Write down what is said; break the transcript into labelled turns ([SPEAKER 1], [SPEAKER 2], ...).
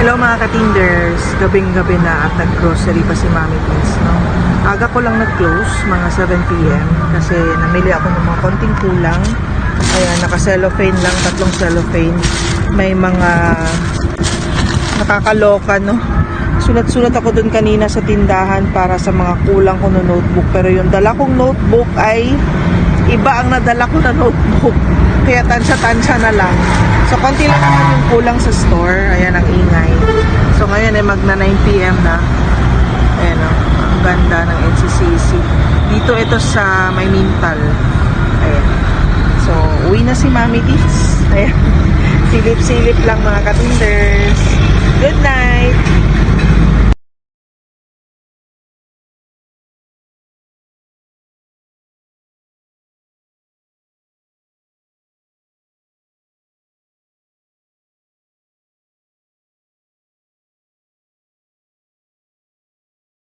[SPEAKER 1] Hello mga katinders, gabing-gabi na at nag-grocery pa si Mami Teens, no? Aga ko lang nag-close, mga 7pm, kasi namili ako ng mga konting kulang. Ayan, naka-cellophane lang, tatlong cellophane. May mga nakakaloka, no? Sulat-sulat ako dun kanina sa tindahan para sa mga kulang ko na notebook. Pero yung dala kong notebook ay iba ang nadala ko na notebook. Kaya tansya-tansya na lang. So, konti lang naman yung kulang sa store. Ayan ang ingay. So, ngayon ay magna 9pm na. Ayan o. Ang ganda ng NCCC. Dito ito sa Maymintal. Ayan. So, uwi na si Mami Tits. Ayan. Silip-silip lang mga katinders. Good night!